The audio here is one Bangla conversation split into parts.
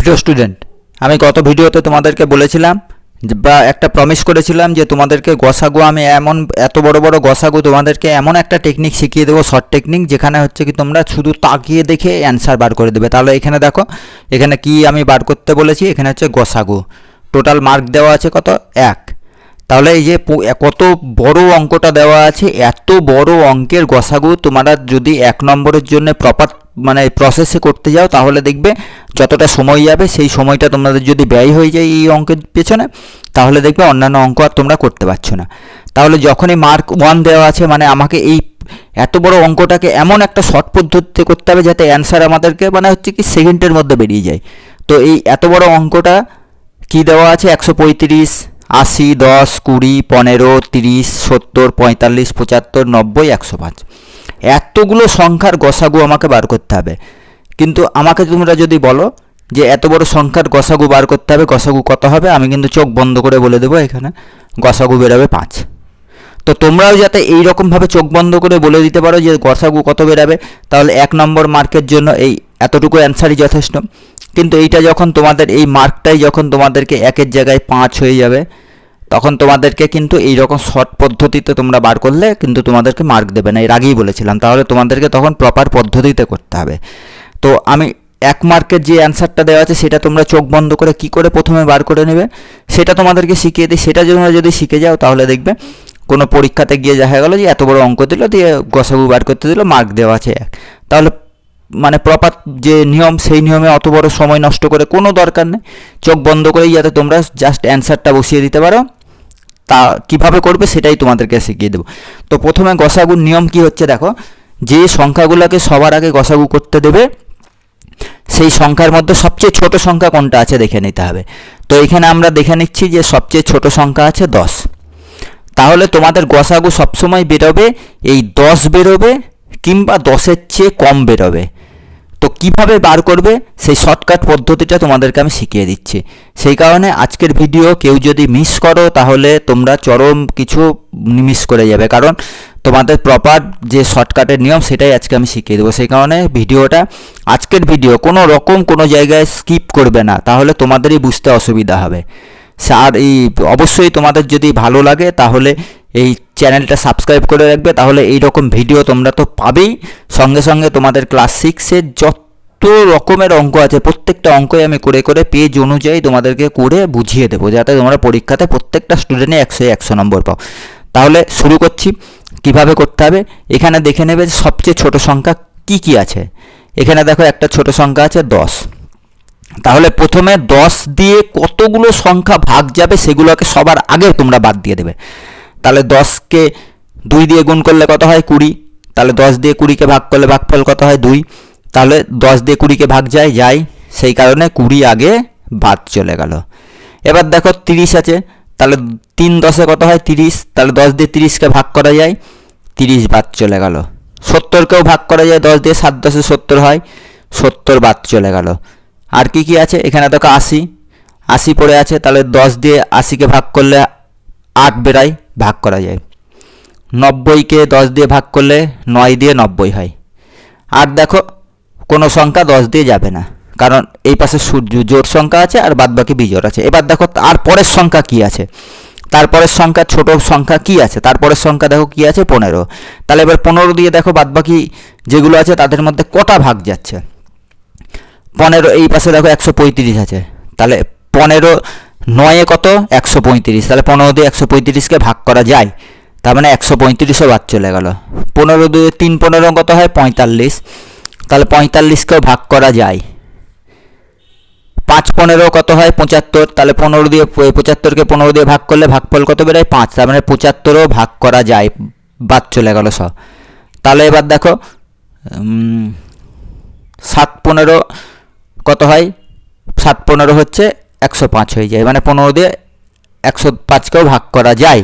প্রিয় স্টুডেন্ট আমি গত ভিডিওতে তোমাদেরকে বলেছিলাম বা একটা প্রমিস করেছিলাম যে তোমাদেরকে গসাগু আমি এমন এত বড় বড় গসাগু তোমাদেরকে এমন একটা টেকনিক শিখিয়ে দেবো শর্ট টেকনিক যেখানে হচ্ছে কি তোমরা শুধু তাকিয়ে দেখে অ্যান্সার বার করে দেবে। তাহলে এখানে দেখো, এখানে কি আমি বার করতে বলেছি? এখানে হচ্ছে গসাগু। টোটাল মার্ক দেওয়া আছে কত? এক। তাহলে এই যে কত বড় অঙ্কটা দেওয়া আছে, এত বড় অঙ্কের গসাগু তোমরা যদি এক নম্বরের জন্য প্রপার মানে প্রসেসে করতে যাও, তাহলে দেখবে যতটা সময় যাবে, সেই সময়টা তোমাদের যদি ব্যয় হয়ে যায় এই অঙ্কের পেছনে, তাহলে দেখবে অন্যান্য অঙ্ক আর তোমরা করতে পারছ না। তাহলে যখনই মার্ক ওয়ান দেওয়া আছে মানে আমাকে এই এত বড় অঙ্কটাকে এমন একটা শর্ট পদ্ধতিতে করতে হবে, যাতে অ্যান্সার আমাদেরকে মানে হচ্ছে কি সেকেন্ডের মধ্যে বেরিয়ে যায়। তো এই এত বড় অঙ্কটা কি দেওয়া আছে? একশো পঁয়ত্রিশ, আশি, দশ, কুড়ি, পনেরো, তিরিশ, সত্তর, পঁয়তাল্লিশ, পঁচাত্তর, নব্বই, একশো পাঁচ। এতগুলো সংখ্যার গসাগু আমাকে বার করতে হবে। কিন্তু আমাকে তোমরা যদি বলো যে এত বড় সংখ্যার গসাগু বার করতে হবে, গসাগু কত হবে? আমি কিন্তু চোখ বন্ধ করে বলে দেবো এখানে, গসাগু বেরোবে পাঁচ। তো তোমরাও যাতে এই রকমভাবে চোখ বন্ধ করে বলে দিতে পারো যে গসাগু কত বেরাবে, তাহলে এক নম্বর মার্কের জন্য এই এতটুকু অ্যান্সারই যথেষ্ট। কিন্তু এইটা যখন তোমাদের, এই মার্কটাই যখন তোমাদেরকে একের জায়গায় পাঁচ হয়ে যাবে তখন তোমাদেরকে কিন্তু এই রকম শর্ট পদ্ধতিতে তোমরা বার করলে কিন্তু তোমাদেরকে মার্ক দেবে না। এর আগেই বলেছিলাম। তাহলে তোমাদেরকে তখন প্রপার পদ্ধতিতে করতে হবে। তো আমি এক মার্কের যে অ্যান্সারটা দেওয়া আছে, সেটা তোমরা চোখ বন্ধ করে কি করে প্রথমে বার করে নেবে, সেটা তোমাদেরকে শিখিয়ে দিই। সেটা তোমরা যদি শিখে যাও, তাহলে দেখবে কোনো পরীক্ষাতে গিয়ে দেখা গেলো যে এত বড় অঙ্ক দিল, দিয়ে গসাগু বার করতে দিল মার্ক দেওয়া আছে এক। তাহলে মানে প্রপার যে নিয়ম, সেই নিয়মে অত বড় সময় নষ্ট করে কোনো দরকার নেই। চোখ বন্ধ করেই যাতে তোমরা জাস্ট অ্যান্সারটা বসিয়ে দিতে পারো। তা কীভাবে করবে সেটাই তোমাদেরকে শিখিয়ে দেবো। তো প্রথমে গসাগুর নিয়ম কি হচ্ছে দেখো, যে সংখ্যাগুলোকে সবার আগে গসাগু করতে দেবে, সেই সংখ্যার মধ্যে সবচেয়ে ছোট সংখ্যা কোনটা আছে দেখে নিতে হবে। তো এখানে আমরা দেখে নিচ্ছি যে সবচেয়ে ছোট সংখ্যা আছে দশ। তাহলে তোমাদের গসাগু সবসময় বেরোবে, এই দশ বেরোবে কিংবা দশের চেয়ে কম বেরোবে। তো কীভাবে বার করবে? সেই শর্টকাট পদ্ধতিটা তোমাদেরকে আমি শিখিয়ে দিচ্ছি। সেই কারণে আজকের ভিডিও কেউ যদি মিস করো, তাহলে তোমরা চরম কিছু মিস করে যাবে। কারণ তোমাদের প্রপার যে শর্টকাটের নিয়ম, সেটাই আজকে আমি শিখিয়ে দেবো। সেই কারণে ভিডিওটা আজকের ভিডিও কোনো রকম কোনো জায়গায় স্কিপ করবে না। তাহলে তোমাদেরই বুঝতে অসুবিধা হবে। আর এই, অবশ্যই তোমাদের যদি ভালো লাগে, তাহলে এই চ্যানেলটা সাবস্ক্রাইব করে রাখবে, তাহলে এই রকম ভিডিও তোমরা তো পাবেই। সঙ্গে সঙ্গে তোমাদের ক্লাস সিক্সের যত রকমের অঙ্ক আছে, প্রত্যেকটা অঙ্কই আমি করে করে পেজ অনুযায়ী তোমাদেরকে করে বুঝিয়ে দেবো, যাতে তোমরা পরীক্ষাতে প্রত্যেকটা স্টুডেন্টে একশো একশো নম্বর পাও। তাহলে শুরু করছি, কীভাবে করতে হবে? এখানে দেখে নেবে সবচেয়ে ছোট সংখ্যা কি কি আছে। এখানে দেখো একটা ছোট সংখ্যা আছে দশ। তাহলে প্রথমে দশ দিয়ে কতগুলো সংখ্যা ভাগ যাবে, সেগুলোকে সবার আগে তোমরা বাদ দিয়ে দেবে। তাহলে দশকে দুই দিয়ে গুণ করলে কত হয়? কুড়ি। তাহলে দশ দিয়ে কুড়িকে ভাগ করলে ভাগফল কত হয়? দুই। তাহলে দশ দিয়ে কুড়িকে ভাগ যায় যায়। সেই কারণে কুড়ি আগে বাদ চলে গেল। এবার দেখো তিরিশ আছে। তাহলে তিন দশে কত হয়? তিরিশ। তাহলে দশ দিয়ে তিরিশকে ভাগ করা যায়। তিরিশ বাদ চলে গেল। সত্তরকেও ভাগ করা যায়। দশ দিয়ে সাত দশে সত্তর হয়। সত্তর বাদ চলে গেল। আর কি কি আছে? এখানে দেখো আশি। আশি পড়ে আছে। তাহলে দশ দিয়ে আশিকে ভাগ করলে আট বেরায়। ভাগ করা যায়। নব্বইকে দশ দিয়ে ভাগ করলে নয় দিয়ে নব্বই হয়। আর দেখো, কোনো সংখ্যা দশ দিয়ে যাবে না। কারণ এই পাশে সূর্য, জোর সংখ্যা আছে আর বাদ বাকি বিজোড় আছে। এবার দেখো, আর পরের সংখ্যা কি আছে? তারপরের সংখ্যা, ছোট সংখ্যা কি আছে? তারপরের সংখ্যা দেখো কি আছে? পনেরো। তাহলে এবার পনেরো দিয়ে দেখো বাদ বাকি যেগুলো আছে তাদের মধ্যে কটা ভাগ যাচ্ছে? পনেরো, এই পাশে দেখো একশো পঁয়ত্রিশ আছে। তাহলে পনেরো নয়ে কত? একশো পঁয়ত্রিশ। তাহলে পনেরো দিয়ে একশো পঁয়ত্রিশকে ভাগ করা যায়, তার মানে একশো পঁয়ত্রিশও বাদ চলে গেল। পনেরো দিয়ে তিন পনেরো কত হয়? পঁয়তাল্লিশ। তাহলে পঁয়তাল্লিশকেও ভাগ করা যায়। পাঁচ পনেরো কত হয়? পঁচাত্তর। তাহলে পনেরো দিয়ে পঁচাত্তরকে পনেরো দিয়ে ভাগ করলে ভাগফল কত বেরোয়? পাঁচ। তার মানে পঁচাত্তরও ভাগ করা যায়, বাদ চলে গেল সব তাহলে এবার দেখো সাত পনেরো কত হয়? সাত পনেরো হচ্ছে একশো পাঁচ হয়ে যায় মানে পনেরো দিয়ে একশো পাঁচকেও ভাগ করা যায়।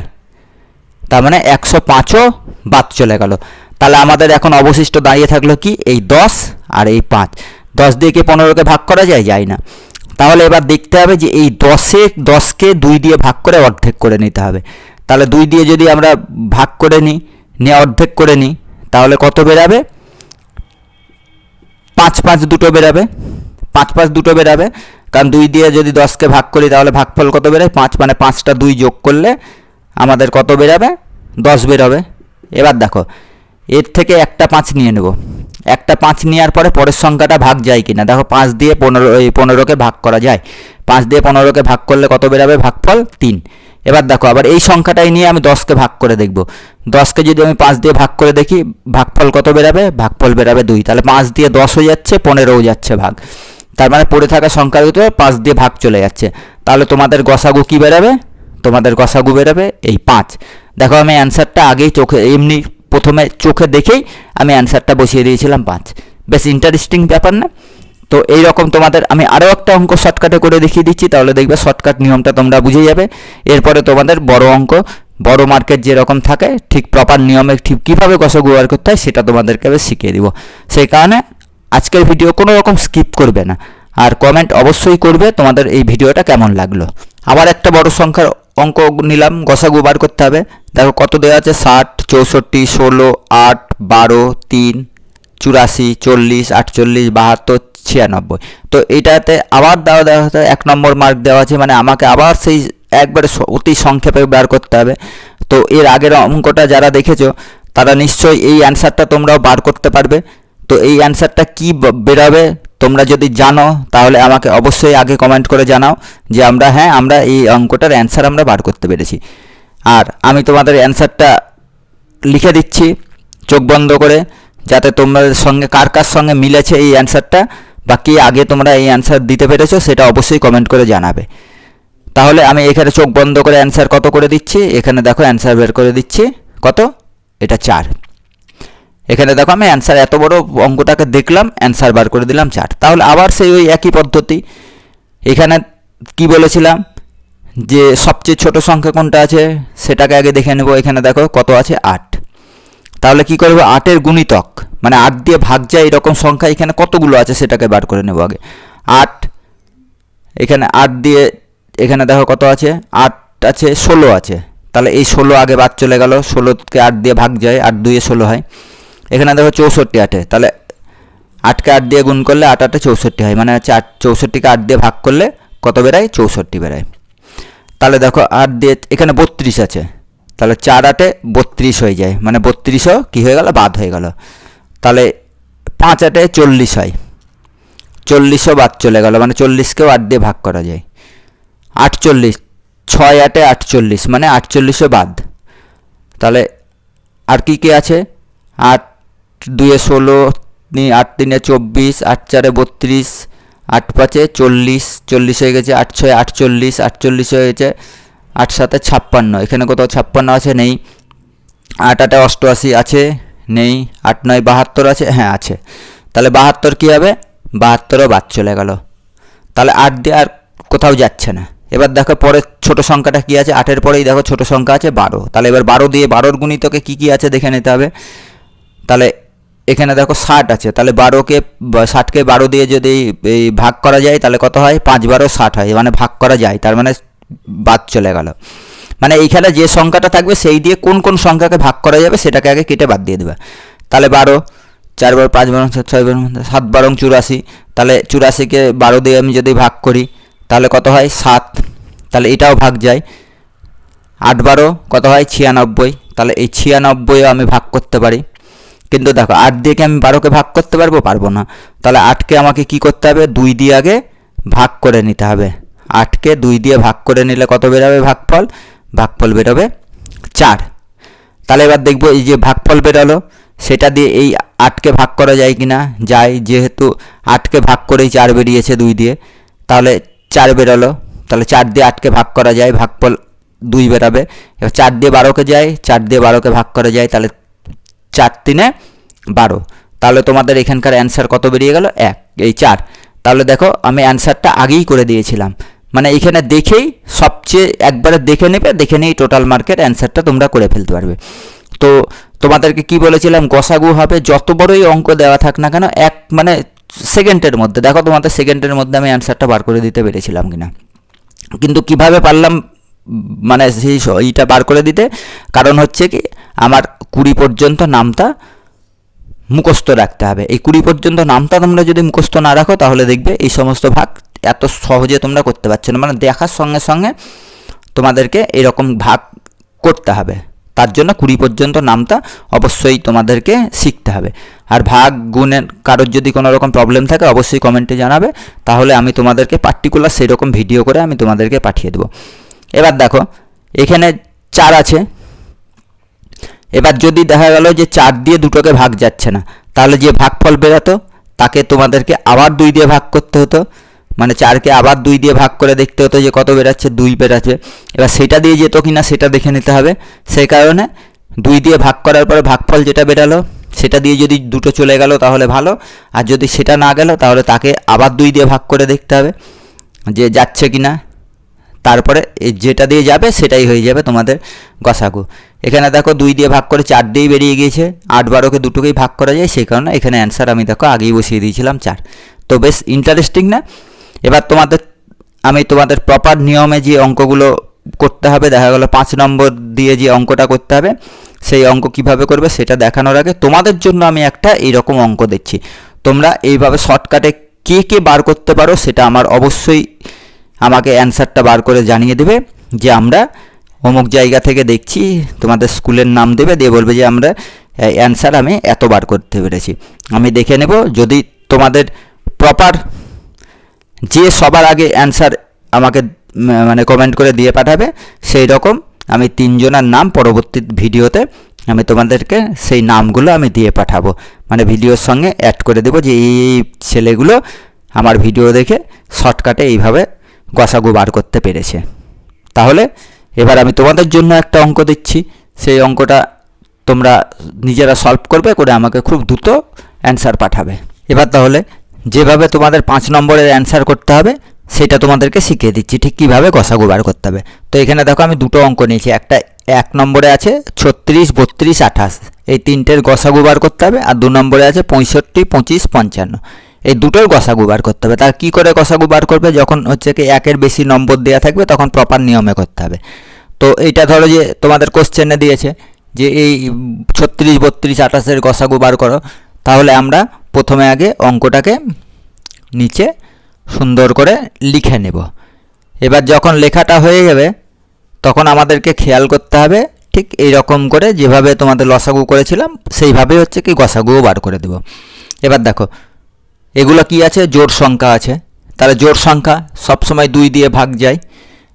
তার মানে একশো পাঁচও বাদ চলে গেল। তাহলে আমাদের এখন অবশিষ্ট দাঁড়িয়ে থাকল কি? এই দশ আর এই পাঁচ। দশ দিয়ে কি পনেরোকে ভাগ করা যায়? যায় না। তাহলে এবার দেখতে হবে যে এই দশে, দশকে দুই দিয়ে ভাগ করে অর্ধেক করে নিতে হবে। তাহলে দুই দিয়ে যদি আমরা ভাগ করে নিই, নিয়ে অর্ধেক করে নিই, তাহলে কত বেরাবে? পাঁচ পাঁচ দুটো বেরাবে। পাঁচ পাঁচ দুটো বেরাবে। কারণ দুই দিয়ে যদি দশকে ভাগ করি, তাহলে ভাগফল কত বেরোয়? পাঁচ মানে পাঁচটা দুই যোগ করলে আমাদের কত বেরোবে? দশ বেরোবে। এবার দেখো, এর থেকে একটা পাঁচ নিয়ে নেব। একটা পাঁচ নেওয়ার পরে পরের সংখ্যাটা ভাগ যায় কিনা? দেখো, পাঁচ দিয়ে পনেরো, এই পনেরোকে ভাগ করা যায়। পাঁচ দিয়ে পনেরোকে ভাগ করলে কত বেরোবে? ভাগফল তিন। এবার দেখো, আবার এই সংখ্যাটাই নিয়ে আমি দশকে ভাগ করে দেখব। দশকে যদি আমি পাঁচ দিয়ে ভাগ করে দেখি, ভাগফল কত বেরাবে? ভাগফল বেরাবে দুই। তাহলে পাঁচ দিয়ে দশ হয়ে যাচ্ছে, পনেরোও যাচ্ছে ভাগ। তার মানে পড়ে থাকা সংখ্যার ভিতরে পাঁচ দিয়ে ভাগ চলে যাচ্ছে। তাহলে তোমাদের গসাগু কী বেরাবে? তোমাদের গসাগু বেরাবে এই পাঁচ। দেখো আমি অ্যান্সারটা আগেই চোখে, এমনি প্রথমে চোখে দেখেই আমি অ্যান্সারটা বসিয়ে দিয়েছিলাম পাঁচ। বেশ ইন্টারেস্টিং ব্যাপার না? তো এই রকম তোমাদের, আমি আরও একটা অঙ্ক শর্টকাটে করে দেখিয়ে দিচ্ছি, তাহলে দেখবে শর্টকাট নিয়মটা তোমরা বুঝে যাবে। এরপরে তোমাদের বড় অঙ্ক, বড় মার্কেট যেরকম থাকে, ঠিক প্রপার নিয়মে ঠিক কীভাবে গসাগু বার করতে হয়, সেটা তোমাদেরকে শিখিয়ে দিব। সেই কারণে আজকের ভিডিও কোনো রকম স্কিপ করবে না। আর কমেন্ট অবশ্যই করবে তোমাদের এই ভিডিওটা কেমন লাগল। আবার একটা বড় সংখ্যার অঙ্ক নিলাম, গসাগু বার করতে হবে। দেখো কত দেওয়া আছে? ষাট, চৌষট্টি, ষোলো, আট, বারো, তিন, চুরাশি, চল্লিশ, আটচল্লিশ, বাহাত্তর, ছিয়ানব্বই। তো এইটাতে আবার দেওয়া দেওয়া হচ্ছে, এক নম্বর মার্ক দেওয়া আছে মানে আমাকে আবার সেই একবারে অতি সংক্ষেপে বার করতে হবে। তো এর আগের অঙ্কটা যারা দেখেছ, তারা নিশ্চয়ই এই অ্যান্সারটা তোমরাও বার করতে পারবে। তো এই অ্যান্সারটা কী বেরোবে? তোমরা যদি জানো, তাহলে আমাকে অবশ্যই আগে কমেন্ট করে জানাও যে আমরা হ্যাঁ আমরা এই অঙ্কটার অ্যান্সার আমরা বার করতে পেরেছি। আর আমি তোমাদের অ্যান্সারটা লিখে দিচ্ছি চোখ বন্ধ করে, যাতে তোমাদের সঙ্গে, কার কার সঙ্গে মিলেছে এই অ্যান্সারটা বা কি আগে তোমরা এই অ্যান্সার দিতে পেরেছ সেটা অবশ্যই কমেন্ট করে জানাবে। তাহলে আমি এখানে চোখ বন্ধ করে অ্যান্সার কত করে দিচ্ছি? এখানে দেখো অ্যান্সার বের করে দিচ্ছি। কত? এটা চার। এখানে দেখো আমি অ্যান্সার এত বড় অঙ্কটাকে দেখলাম অ্যান্সার বার করে দিলাম, চার। তাহলে আবার সেই ওই একই পদ্ধতি। এখানে কি বলেছিলাম? যে সবচেয়ে ছোট সংখ্যা কোনটা আছে? সেটাকে আগে দেখে নেব। এখানে দেখো কত আছে? আট। তাহলে কি করব? আটের গুণিতক মানে আট দিয়ে ভাগ যায় এরকম সংখ্যা, এখানে কতগুলো আছে সেটাকে বার করে নেব আগে। আট, এখানে আট দিয়ে, এখানে দেখো কত আছে? আট আছে, ষোলো আছে। তাহলে এই ষোলো আগে বাদ চলে গেল। ষোলোকে আট দিয়ে ভাগ যায়, আট দুইয়ে ষোলো হয়। এখানে দেখো চৌষট্টি আটে। তাহলে আটকে আট দিয়ে গুণ করলে আট আটে চৌষট্টি হয়। মানে হচ্ছে আট, চৌষট্টিকে আট দিয়ে ভাগ করলে কত বেরায় চৌষট্টি বেরায় তাহলে দেখো আট দিয়ে, এখানে বত্রিশ আছে। তাহলে চার আটে বত্রিশ হয়ে যায়। মানে বত্রিশও কী হয়ে গেল? বাদ হয়ে গেল। তাহলে পাঁচ আটে চল্লিশ হয়। চল্লিশও বাদ চলে গেল। মানে চল্লিশকেও আট দিয়ে ভাগ করা যায়। আটচল্লিশ, ছয় আটে আটচল্লিশ। মানে আটচল্লিশও বাদ। তাহলে আর কি কি আছে? আট দুয়ে ষোলো আট, তিনে চব্বিশ, আট চারে বত্রিশ, আট পাঁচে চল্লিশ চল্লিশ হয়ে গেছে আট ছয়, আটচল্লিশ আটচল্লিশ হয়ে গেছে আট সাতে ছাপ্পান্ন। এখানে কোথাও ছাপ্পান্ন আছে? নেই। আট আটে অষ্টআশি আছে? নেই। আট নয় বাহাত্তর আছে? হ্যাঁ আছে। তাহলে বাহাত্তর কী হবে? বাহাত্তরও বাদ চলে গেল। তাহলে আট দিয়ে আর কোথাও যাচ্ছে না। এবার দেখো পরে ছোট সংখ্যাটা কি আছে? আটের পরেই দেখো ছোট সংখ্যা আছে বারো। তাহলে এবার বারো দিয়ে বারোর গুণিতকে কী কী আছে দেখে নিতে হবে। তাহলে এখানে দেখো ষাট আছে, তাহলে বারোকে, ষাটকে বারো দিয়ে যদি ভাগ করা যায়, তাহলে কত হয়? পাঁচ বারো ষাট হয় মানে ভাগ করা যায়, তার মানে বাদ চলে গেল। মানে এইখানে যে সংখ্যাটা থাকবে, সেই দিয়ে কোন কোন সংখ্যাকে ভাগ করা যাবে, সেটাকে আগে কেটে বাদ দিয়ে দেবে। তাহলে বারো, চার বারো পাঁচ বারো ছয় বারো সাত বারো চুরাশি, তাহলে চুরাশিকে বারো দিয়ে আমি যদি ভাগ করি, তাহলে কত হয়? সাত, তাহলে এটাও ভাগ যায়। আট বারো, কত হয়? ছিয়ানব্বই, তাহলে এই ছিয়ানব্বইও আমি ভাগ করতে পারি। কিন্তু দেখো, আট দিয়ে কি আমি বারোকে ভাগ করতে পারব? পারব না। তাহলে আটকে আমাকে কি করতে হবে? দুই দিয়ে আগে ভাগ করে নিতে হবে। আটকে দুই দিয়ে ভাগ করে নিলে কত বেরোবে? ভাগফল? ভাগফল বেরোবে চার। তাহলে এবার দেখব এই যে ভাগফল বেরোলো, সেটা দিয়ে এই আটকে ভাগ করা যায় কি না? যায়, যেহেতু আটকে ভাগ করেই চার বেরিয়েছে দুই দিয়ে। তাহলে চার বেরোলো। তাহলে চার দিয়ে আটকে ভাগ করা যায়, ভাগফল দুই বেরাবে। এবার চার দিয়ে বারোকে যায়, চার দিয়ে বারোকে ভাগ করা যায়, তাহলে চার তিনে বারো। তাহলে তোমাদের এখানকার অ্যান্সার কত বেরিয়ে গেল? এক। এই চার। তাহলে দেখো, আমি অ্যান্সারটা আগেই করে দিয়েছিলাম। মানে এখানে দেখেই, সবচেয়ে একবারে দেখে নেবে, দেখে নিয়েই টোটাল মার্কেট অ্যান্সারটা তোমরা করে ফেলতে পারবে। তো তোমাদেরকে কি বলেছিলাম? গসাগু হবে, যত বড়ই অঙ্ক দেওয়া থাক না কেন, এক মানে সেকেন্ডের মধ্যে। দেখো তোমাদের সেকেন্ডের মধ্যে আমি অ্যান্সারটা বার করে দিতে পেরেছিলাম কিনা। কিন্তু কীভাবে পারলাম মানে সেই এইটা বার করে দিতে। কারণ হচ্ছে কি, আমার কুড়ি পর্যন্ত নামটা মুখস্থ রাখতে হবে। এই কুড়ি পর্যন্ত নামটা তোমরা যদি মুখস্থ না রাখো, তাহলে দেখবে এই সমস্ত ভাগ এত সহজে তোমরা করতে পারছ না। মানে দেখার সঙ্গে সঙ্গে তোমাদেরকে এরকম ভাগ করতে হবে। তার জন্য কুড়ি পর্যন্ত নামটা অবশ্যই তোমাদেরকে শিখতে হবে। আর ভাগ গুণের কারোর যদি কোনো রকম প্রবলেম থাকে, অবশ্যই কমেন্টে জানাবে। তাহলে আমি তোমাদেরকে পার্টিকুলার সেই রকম ভিডিও করে আমি তোমাদেরকে পাঠিয়ে দেবো। এবার দেখো, এখানে চার আছে। এবার যদি দেখা গেল যে চার দিয়ে দুটোকে ভাগ যাচ্ছে না, তাহলে যে ভাগফল বেরোতো, তাকে তোমাদেরকে আবার দুই দিয়ে ভাগ করতে হতো। মানে চারকে আবার দুই দিয়ে ভাগ করে দেখতে হতো যে কত বেরাচ্ছে, দুই বেরাচ্ছে। এবার সেটা দিয়ে যেত কি না সেটা দেখে নিতে হবে। সেই কারণে দুই দিয়ে ভাগ করার পরে ভাগফল যেটা বেরালো, সেটা দিয়ে যদি দুটো চলে গেল তাহলে ভালো। আর যদি সেটা না গেল, তাহলে তাকে আবার দুই দিয়ে ভাগ করে দেখতে হবে যে যাচ্ছে কি না তারপরে যেটা দিয়ে যাবে সেটাই হয়ে যাবে তোমাদের গসাগু। এখানে দেখো দুই দিয়ে ভাগ করে চার দিয়েই বেরিয়ে গিয়েছে। আট বারোকে দুটোকেই ভাগ করা যায়, সেই কারণে এখানে অ্যান্সার আমি দেখো আগেই বসিয়ে দিয়েছিলাম চার। তো বেশ ইন্টারেস্টিং না? এবার তোমাদের, আমি তোমাদের প্রপার নিয়মে যে অঙ্কগুলো করতে হবে, দেখা গেলো পাঁচ নম্বর দিয়ে যে অঙ্কটা করতে হবে, সেই অঙ্ক কীভাবে করবে সেটা দেখানোর আগে তোমাদের জন্য আমি একটা এইরকম অঙ্ক দিচ্ছি। তোমরা এইভাবে শর্টকাটে কে কে বার করতে পারো সেটা আমার অবশ্যই আমাকে অ্যান্সারটা বার করে জানিয়ে দেবে যে আমরা অমুক জায়গা থেকে দেখছি, তোমাদের স্কুলের নাম দেবে, দিয়ে বলবে যে আমরা অ্যান্সার আমি এত বার করতে পেরেছি। আমি দেখে নেব যদি তোমাদের প্রপার যে সবার আগে অ্যান্সার আমাকে মানে কমেন্ট করে দিয়ে পাঠাবে, সেই রকম আমি তিনজনের নাম পরবর্তী ভিডিওতে আমি তোমাদেরকে সেই নামগুলো আমি দিয়ে পাঠাবো। মানে ভিডিওর সঙ্গে অ্যাড করে দেবো যে এই ছেলেগুলো আমার ভিডিও দেখে শর্টকাটে এইভাবে গসাগু বার করতে পেরেছে। তাহলে এবার আমি তোমাদের জন্য একটা অঙ্ক দিচ্ছি। সেই অঙ্কটা তোমরা নিজেরা সলভ করবে, করে আমাকে খুব দ্রুত অ্যান্সার পাঠাবে। এবার তাহলে যেভাবে তোমাদের পাঁচ নম্বরের অ্যান্সার করতে হবে, সেটা তোমাদেরকে শিখিয়ে দিচ্ছি ঠিক কীভাবে গসাগু বার করতে হবে। তো এখানে দেখো আমি দুটো অঙ্ক নিয়েছি, একটা এক নম্বরে আছে ছত্রিশ, বত্রিশ, আঠাশ। এই তিনটের গসাগু বার করতে হবে, আর দু নম্বরে আছে পঁয়ষট্টি, পঁচিশ, পঞ্চান্ন। এই দুটোর গসাগু বার করতে হবে। তার কী করে গসাগু বার করবে? যখন হচ্ছে কি একের বেশি নম্বর দেওয়া থাকবে, তখন প্রপার নিয়মে করতে হবে। তো এইটা ধরো যে তোমাদের কোশ্চেনে দিয়েছে যে এই ছত্রিশ, বত্রিশ, আঠাশের গসাগু বার করো। তাহলে আমরা প্রথমে আগে অঙ্কটাকে নিচে সুন্দর করে লিখে নেব। এবার যখন লেখাটা হয়ে যাবে, তখন আমাদেরকে খেয়াল করতে হবে, ঠিক এই রকম করে যেভাবে তোমাদের লসাগু করেছিলাম সেইভাবে হচ্ছে কি গসাগুও বার করে দেব। এবার দেখো এগুলো কি আছে? জোড় সংখ্যা আছে। তাহলে জোড় সংখ্যা সবসময় দুই দিয়ে ভাগ যায়।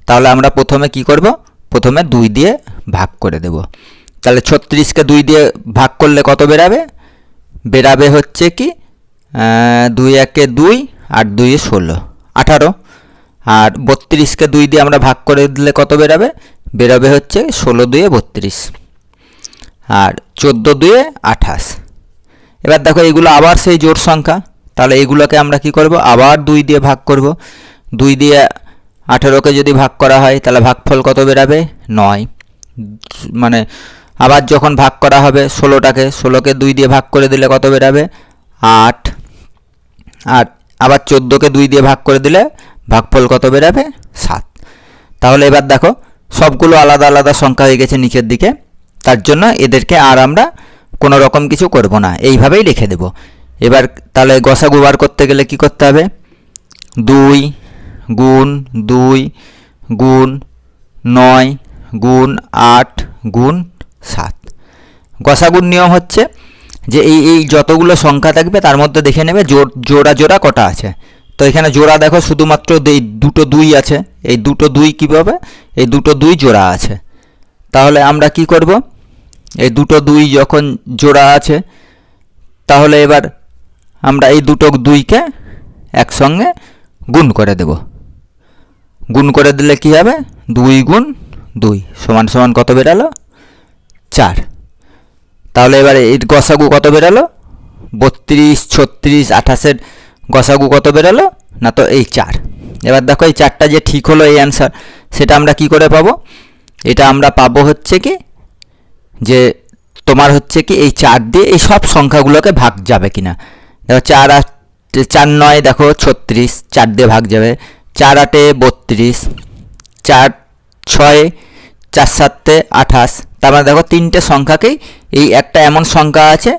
তাহলে আমরা প্রথমে কি করব? প্রথমে দুই দিয়ে ভাগ করে দেব। তাহলে ছত্রিশকে দুই দিয়ে ভাগ করলে কত বেরাবে? বেরাবে হচ্ছে কি দুই একে দুই আর দুইয়ে ষোলো। আঠারো। আর বত্রিশকে দুই দিয়ে আমরা ভাগ করে দিলে কত বেরাবে? বেরাবে হচ্ছে ষোলো দুয়ে বত্রিশ। আর চোদ্দ দুয়ে আঠাশ। এবার দেখো এগুলো আবার সেই জোড় সংখ্যা। তাহলে এগুলোকে আমরা কি করব? আবার দুই দিয়ে ভাগ করব। দুই দিয়ে আঠেরোকে যদি ভাগ করা হয়, তাহলে ভাগফল কত বেরাবে? নয়। মানে আবার যখন ভাগ করা হবে ষোলোটাকে, ষোলোকে দুই দিয়ে ভাগ করে দিলে কত বেরাবে? আট। আর আবার চোদ্দোকে দুই দিয়ে ভাগ করে দিলে ভাগফল কত বেরাবে? সাত। তাহলে এবার দেখো, সবগুলো আলাদা আলাদা সংখ্যা হয়ে গেছে নিচের দিকে। তার জন্য এদেরকে আর আমরা কোনো রকম কিছু করব না। এইভাবেই লিখে দেব। এবার তাহলে গসাগু বার করতে গেলে কি করতে হবে? দুই গুণ দুই গুণ নয় গুণ আট গুণ সাত। গসাগুর নিয়ম হচ্ছে যে এই এই যতগুলো সংখ্যা থাকবে তার মধ্যে দেখে নেবে জোর জোড়া জোড়া কটা আছে। তো এখানে জোড়া দেখো শুধুমাত্র এই দুটো দুই আছে। এই দুটো দুই কী কীভাবে? এই দুটো দুই জোড়া আছে। তাহলে আমরা কি করব? এই দুটো দুই যখন জোড়া আছে, তাহলে এবার আমরা এই দুটো দুইকে একসঙ্গে গুণ করে দেব। গুণ করে দিলে কি হবে? দুই গুণ দুই সমান সমান কত বেরালো? চার। তাহলে এবারে এই গসাগু কত বেরালো? বত্রিশ, ছত্রিশ, আঠাশের গসাগু কত বেরালো? না তো এই চার। এবার দেখো এই চারটা যে ঠিক হলো এই অ্যান্সার সেটা আমরা কি করে পাবো? এটা আমরা পাবো হচ্ছে কি? যে তোমার হচ্ছে কি এই চার দিয়ে এই সব সংখ্যাগুলোকে ভাগ যাবে কিনা? দেখো চার আট, চার নয় দেখো, ছত্রিশ, চার দিয়ে ভাগ যাবে। চার আটে বত্রিশ, চার ছয়, চার সাতে আঠাশ। তার মানে দেখো তিনটে সংখ্যাকেই এই একটা এমন সংখ্যা আছে,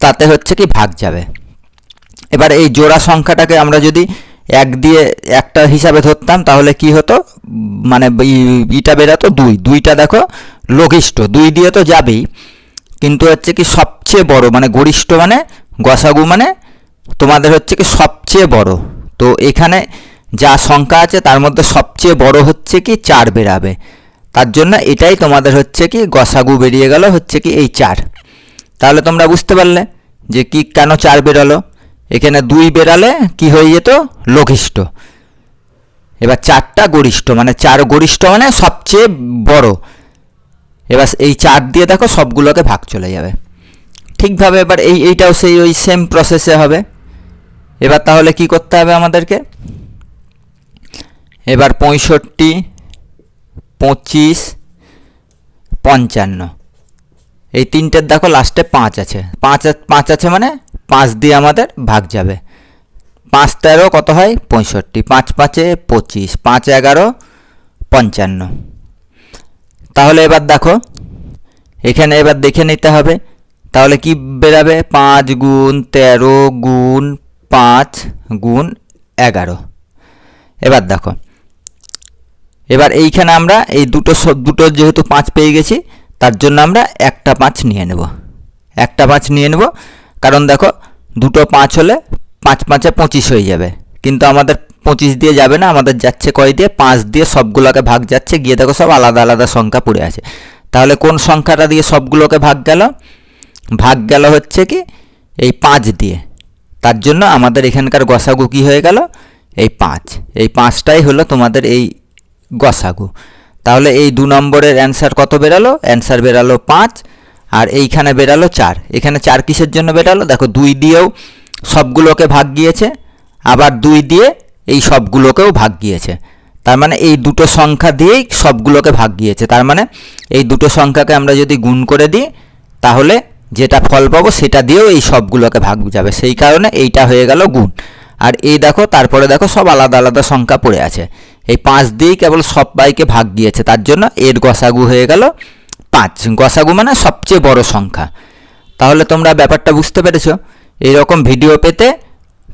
তাতে হচ্ছে কি ভাগ যাবে। এবার এই জোড়া সংখ্যাটাকে আমরা যদি এক দিয়ে একটা হিসাবে ধরতাম, তাহলে কি হতো? মানে ইটা বেরাতো দুই। দুইটা দেখো লঘিষ্ঠ, দুই দিয়ে তো যাবেই। কিন্তু হচ্ছে কি সবচেয়ে বড় মানে গরিষ্ঠ মানে গসাগু মানে তোমাদের হচ্ছে কি সবচেয়ে বড়। তো এখানে যা সংখ্যা আছে তার মধ্যে সবচেয়ে বড় হচ্ছে কি চার বেরাবে তার জন্য এটাই তোমাদের হচ্ছে কি গসাগু বেরিয়ে গেল হচ্ছে কি এই চার। তাহলে তোমরা বুঝতে পারলে যে কি কেন চার বেরালো। এখানে দুই বেরালে কি হয়ে যেত? লঘিষ্ঠ। এবার চারটা গরিষ্ঠ মানে চার গরিষ্ঠ মানে সবচেয়ে বড়। এবার এই চার দিয়ে দেখো সবগুলোকে ভাগ চলে যাবে। ঠিকভাবে এবার এই, এইটাও সেই ওই সেম প্রসেসে হবে। এবার তাহলে কি করতে হবে আমাদেরকে? এবার পঁয়ষট্টি, পঁচিশ, পঞ্চান্ন। এই তিনটের দেখো লাস্টে পাঁচ আছে। পাঁচ পাঁচ আছে মানে পাঁচ দিয়ে আমাদের ভাগ যাবে। পাঁচ তেরো কত হয়? পঁয়ষট্টি। পাঁচ পাঁচে পঁচিশ। পাঁচ এগারো, পঞ্চান্ন। তাহলে এবার দেখো, এখানে এবার দেখে নিতে হবে। তাহলে কি বেরাবে? পাঁচ গুণ তেরো গুণ পাঁচ গুণ এগারো। এবার দেখো। এবার এইখানে আমরা এই দুটো দুটো যেহেতু পাঁচ পেয়ে গেছি, তার জন্য আমরা একটা পাঁচ নিয়ে নেব। একটা পাঁচ নিয়ে নেব। কারণ দেখো, দুটো পাঁচ হলে পাঁচ পাঁচে পঁচিশ হয়ে যাবে। কিন্তু আমাদের পঁচিশ দিয়ে যাবে না, আমাদের যাচ্ছে কয় দিয়ে? পাঁচ দিয়ে সবগুলোকে ভাগ যাচ্ছে, গিয়ে দেখো সব আলাদা আলাদা সংখ্যা পড়ে আছে। তাহলে কোন সংখ্যাটা দিয়ে সবগুলোকে ভাগ গেল? ভাগ গেল হচ্ছে কি? এই পাঁচ দিয়ে। তার জন্য আমাদের এখানকার গসাগু কী হয়ে গেল? এই পাঁচ। এই পাঁচটাই হলো তোমাদের এই গসাগু। তাহলে এই দু নম্বরের অ্যান্সার কত বেরালো? অ্যান্সার বেরালো পাঁচ, আর এইখানে বেরালো চার। এখানে চার কিসের জন্য বেরালো? দেখো, দুই দিয়েও সবগুলোকে ভাগ গিয়েছে, আবার দুই দিয়ে এই সবগুলোকেও ভাগ গিয়েছে। তার মানে এই দুটো সংখ্যা দিয়েই সবগুলোকে ভাগ গিয়েছে। তার মানে এই দুটো সংখ্যাকে আমরা যদি গুণ করে দিই, তাহলে যেটা ফল পাবো সেটা দিয়েও এই সবগুলোকে ভাগ যাবে। সেই কারণে এইটা হয়ে গেল গুণ। আর এই দেখো, তারপরে দেখো সব আলাদা আলাদা সংখ্যা পড়ে আছে। এই পাঁচ দিয়েই কেবল সবাইকে ভাগ গিয়েছে, তার জন্য এর গসাগু হয়ে গেল পাঁচ। গসাগু মানে সবচেয়ে বড় সংখ্যা। তাহলে তোমরা ব্যাপারটা বুঝতে পেরেছ? এইরকম ভিডিও পেতে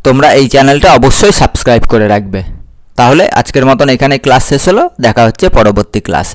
তোমরা এই চ্যানেলটা অবশ্যই সাবস্ক্রাইব করে রাখবে। তাহলে আজকের মতন এখানে ক্লাস শেষ হলো, দেখা হচ্ছে পরবর্তী ক্লাসে।